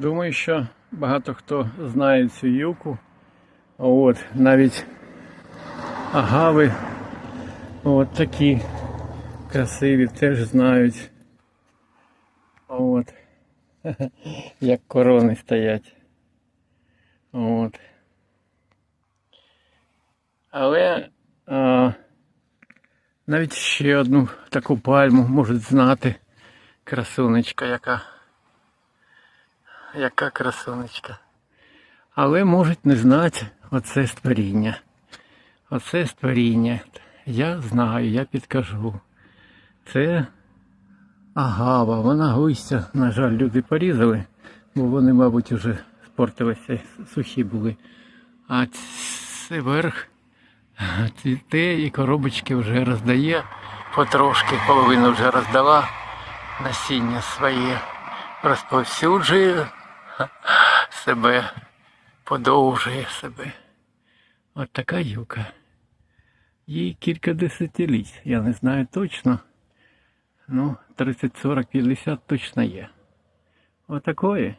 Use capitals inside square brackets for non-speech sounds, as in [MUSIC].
Думаю, що багато хто знає цю юку. От, навіть агави от такі красиві теж знають. От. [LAUGHS] Як корони стоять. От. Але а, навіть ще одну таку пальму можуть знати. Красунечка яка. Яка красунечка. Але можуть не знати оце створіння. Оце створіння. Я знаю, я підкажу. Це агава. Вона гуся, на жаль, люди порізали, бо вони, мабуть, вже спортилися, сухі були. А це верх цвіте і коробочки вже роздає потрошки, половину вже роздала насіння своє, розповсюджує себе, подовжує себе. От така юка. Їй кілька десятиліть, я не знаю точно. Ну, 30, 40, 50 точно є. Отакої.